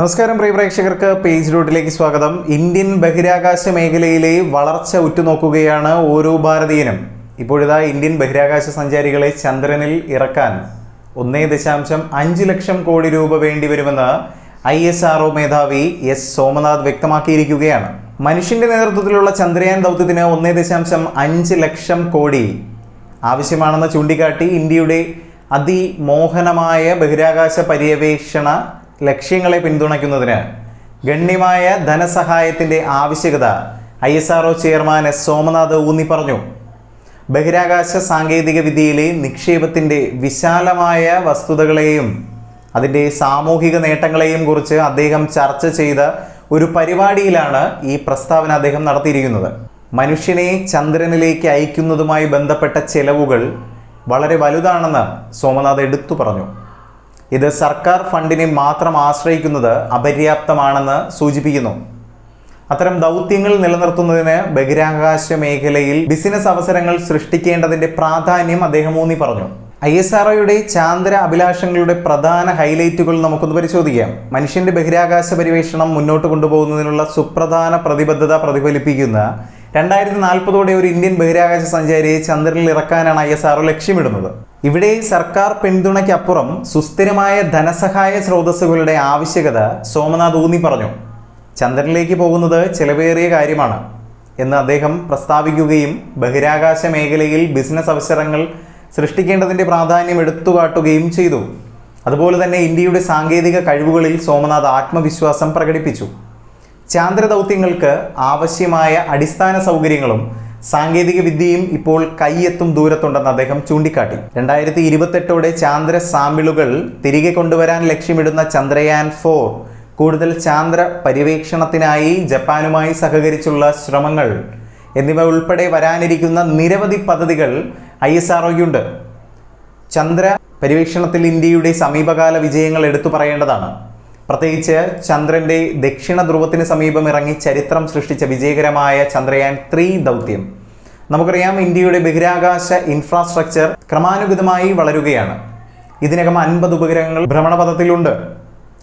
നമസ്കാരം പ്രിയ പ്രേക്ഷകർക്ക്. പേജ് റൂട്ടിലേക്ക് സ്വാഗതം. ഇന്ത്യൻ ബഹിരാകാശ മേഖലയിലെ വളർച്ച ഉറ്റുനോക്കുകയാണ് ഓരോ ഭാരതീയനും. ഇപ്പോഴിതാ ഇന്ത്യൻ ബഹിരാകാശ സഞ്ചാരികളെ ചന്ദ്രനിൽ ഇറക്കാൻ ഒന്നേ ദശാംശം അഞ്ച് ലക്ഷം കോടി രൂപ വേണ്ടിവരുമെന്ന് ഐ എസ് ആർ മേധാവി എസ് സോമനാഥ് വ്യക്തമാക്കിയിരിക്കുകയാണ്. മനുഷ്യന്റെ നേതൃത്വത്തിലുള്ള ചന്ദ്രയാൻ ദൗത്യത്തിന് ഒന്നേ ദശാംശം അഞ്ച് ലക്ഷം കോടി ആവശ്യമാണെന്ന് ചൂണ്ടിക്കാട്ടി ഇന്ത്യയുടെ അതിമോഹനമായ ബഹിരാകാശ പര്യവേഷണ ലക്ഷ്യങ്ങളെ പിന്തുണയ്ക്കുന്നതിന് ഗണ്യമായ ധനസഹായത്തിന്റെ ആവശ്യകത I S R chairman S Somanath ഊന്നി പറഞ്ഞു. ബഹിരാകാശ സാങ്കേതിക വിദ്യയിലെ നിക്ഷേപത്തിന്റെ വിശാലമായ വസ്തുതകളെയും അതിന്റെ സാമൂഹിക നേട്ടങ്ങളെയും കുറിച്ച് അദ്ദേഹം ചർച്ച ചെയ്ത ഒരു പരിപാടിയിലാണ് ഈ പ്രസ്താവന അദ്ദേഹം നടത്തിയിരിക്കുന്നത്. മനുഷ്യനെ ചന്ദ്രനിലേക്ക് അയക്കുന്നതുമായി ബന്ധപ്പെട്ട ചെലവുകൾ വളരെ വലുതാണെന്ന് സോമനാഥ് എടുത്തു പറഞ്ഞു. ഇത് സർക്കാർ ഫണ്ടിനെ മാത്രം ആശ്രയിക്കുന്നത് അപര്യാപ്തമാണെന്ന് സൂചിപ്പിക്കുന്നു. അത്തരം ദൗത്യങ്ങൾ നിലനിർത്തുന്നതിന് ബഹിരാകാശ മേഖലയിൽ ബിസിനസ് അവസരങ്ങൾ സൃഷ്ടിക്കേണ്ടതിന്റെ പ്രാധാന്യം അദ്ദേഹം ഊന്നി പറഞ്ഞു. ഐ എസ് ആർ ഒയുടെ ചാന്ദ്ര അഭിലാഷങ്ങളുടെ പ്രധാന ഹൈലൈറ്റുകൾ നമുക്കൊന്ന് പരിശോധിക്കാം. മനുഷ്യന്റെ ബഹിരാകാശ പരിവേഷണം മുന്നോട്ട് കൊണ്ടുപോകുന്നതിനുള്ള സുപ്രധാന പ്രതിബദ്ധത പ്രതിഫലിപ്പിക്കുന്ന രണ്ടായിരത്തി നാൽപ്പതോടെ ഒരു ഇന്ത്യൻ ബഹിരാകാശ സഞ്ചാരിയെ ചന്ദ്രനിൽ ഇറക്കാനാണ് ഐ എസ് ആർ ലക്ഷ്യമിടുന്നത്. ഇവിടെ സർക്കാർ പിന്തുണയ്ക്കപ്പുറം സുസ്ഥിരമായ ധനസഹായ സ്രോതസ്സുകളുടെ ആവശ്യകത സോമനാഥ് ഊന്നി പറഞ്ഞു. ചന്ദ്രനിലേക്ക് പോകുന്നത് ചിലവേറിയ കാര്യമാണ് എന്ന് അദ്ദേഹം പ്രസ്താവിക്കുകയും ബഹിരാകാശ മേഖലയിൽ ബിസിനസ് അവസരങ്ങൾ സൃഷ്ടിക്കേണ്ടതിന്റെ പ്രാധാന്യം എടുത്തുകാട്ടുകയും ചെയ്തു. അതുപോലെ തന്നെ ഇന്ത്യയുടെ സാങ്കേതിക കഴിവുകളിൽ സോമനാഥ് ആത്മവിശ്വാസം പ്രകടിപ്പിച്ചു. ചാന്ദ്ര ദൗത്യങ്ങൾക്ക് ആവശ്യമായ അടിസ്ഥാന സൗകര്യങ്ങളും സാങ്കേതിക വിദ്യയും ഇപ്പോൾ കൈയെത്തും ദൂരത്തുണ്ടെന്ന് അദ്ദേഹം ചൂണ്ടിക്കാട്ടി. രണ്ടായിരത്തി ഇരുപത്തെട്ടോടെ ചാന്ദ്ര സാമ്പിളുകൾ തിരികെ കൊണ്ടുവരാൻ ലക്ഷ്യമിടുന്ന ചന്ദ്രയാൻ ഫോർ കൂടുതൽ ചാന്ദ്ര പര്യവേക്ഷണത്തിനായി ജപ്പാനുമായി സഹകരിച്ചുള്ള ശ്രമങ്ങൾ എന്നിവ ഉൾപ്പെടെ വരാനിരിക്കുന്ന നിരവധി പദ്ധതികൾ ഐ എസ് ചന്ദ്ര പര്യവേക്ഷണത്തിൽ ഇന്ത്യയുടെ സമീപകാല വിജയങ്ങൾ എടുത്തു പറയേണ്ടതാണ്. പ്രത്യേകിച്ച് ചന്ദ്രന്റെ ദക്ഷിണ ധ്രുവത്തിന് സമീപം ഇറങ്ങി ചരിത്രം സൃഷ്ടിച്ച വിജയകരമായ ചന്ദ്രയാൻ ത്രീ ദൗത്യം. നമുക്കറിയാം ഇന്ത്യയുടെ ബഹിരാകാശ ഇൻഫ്രാസ്ട്രക്ചർ ക്രമാനുഗതമായി വളരുകയാണ്. ഇതിനകം അൻപത് ഉപഗ്രഹങ്ങൾ ഭ്രമണപഥത്തിലുണ്ട്.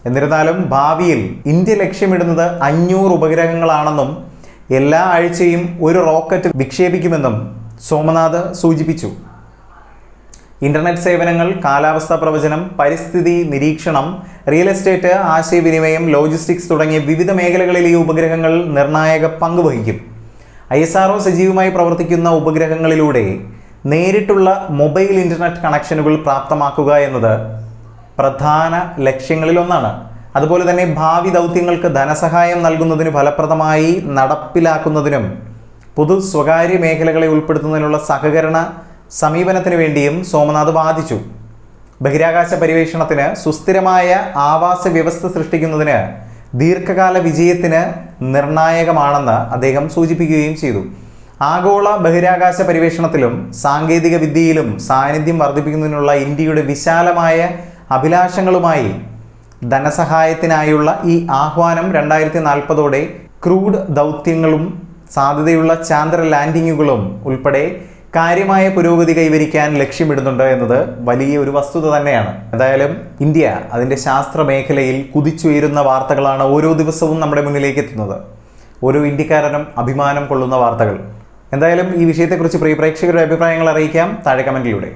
എന്നിരുന്നാലും ഭാവിയിൽ ഇന്ത്യ ലക്ഷ്യമിടുന്നത് അഞ്ഞൂറ് ഉപഗ്രഹങ്ങളാണെന്നും എല്ലാ ആഴ്ചയും ഒരു റോക്കറ്റ് വിക്ഷേപിക്കുമെന്നും സോമനാഥ് സൂചിപ്പിച്ചു. ഇന്റർനെറ്റ് സേവനങ്ങൾ കാലാവസ്ഥാ പ്രവചനം പരിസ്ഥിതി നിരീക്ഷണം റിയൽ എസ്റ്റേറ്റ് ആശയവിനിമയം ലോജിസ്റ്റിക്സ് തുടങ്ങിയ വിവിധ മേഖലകളിൽ ഈ ഉപഗ്രഹങ്ങൾ നിർണായക പങ്ക് വഹിക്കും. ഐ എസ് ആർ സജീവമായി പ്രവർത്തിക്കുന്ന ഉപഗ്രഹങ്ങളിലൂടെ നേരിട്ടുള്ള മൊബൈൽ ഇന്റർനെറ്റ് കണക്ഷനുകൾ പ്രാപ്തമാക്കുക എന്നത് പ്രധാന ലക്ഷ്യങ്ങളിലൊന്നാണ്. അതുപോലെ തന്നെ ഭാവി ദൗത്യങ്ങൾക്ക് ധനസഹായം നൽകുന്നതിന് ഫലപ്രദമായി നടപ്പിലാക്കുന്നതിനും പൊതു സ്വകാര്യ മേഖലകളെ ഉൾപ്പെടുത്തുന്നതിനുള്ള സഹകരണ സമീപനത്തിന് വേണ്ടിയും സോമനാഥ് വാദിച്ചു. ബഹിരാകാശ പര്യവേഷണത്തിന് സുസ്ഥിരമായ ആവാസ വ്യവസ്ഥ സൃഷ്ടിക്കുന്നതിന് ദീർഘകാല വിജയത്തിന് നിർണായകമാണെന്ന് അദ്ദേഹം സൂചിപ്പിക്കുകയും ചെയ്തു. ആഗോള ബഹിരാകാശ പര്യവേഷണത്തിലും സാങ്കേതിക വിദ്യയിലും സാന്നിധ്യം വർദ്ധിപ്പിക്കുന്നതിനുള്ള ഇന്ത്യയുടെ വിശാലമായ അഭിലാഷങ്ങളുമായി ധനസഹായത്തിനായുള്ള ഈ ആഹ്വാനം രണ്ടായിരത്തി നാൽപ്പതോടെ ക്രൂഡ് ദൗത്യങ്ങളും സാധ്യതയുള്ള ചാന്ദ്ര ലാൻഡിങ്ങുകളും ഉൾപ്പെടെ കാര്യമായ പുരോഗതി കൈവരിക്കാൻ ലക്ഷ്യമിടുന്നുണ്ട് എന്നത് വലിയ ഒരു വസ്തുത തന്നെയാണ്. എന്തായാലും ഇന്ത്യ അതിന്റെ ശാസ്ത്ര മേഖലയിൽ കുതിച്ചുയരുന്ന വാർത്തകളാണ് ഓരോ ദിവസവും നമ്മുടെ മുന്നിലേക്ക് എത്തുന്നത്. ഓരോ ഇന്ത്യക്കാരനും അഭിമാനം കൊള്ളുന്ന വാർത്തകൾ. എന്തായാലും ഈ വിഷയത്തെക്കുറിച്ച് പ്രിയ പ്രേക്ഷകരുടെ അഭിപ്രായങ്ങൾ അറിയിക്കാം. താഴെ കമന്റിലൂടെ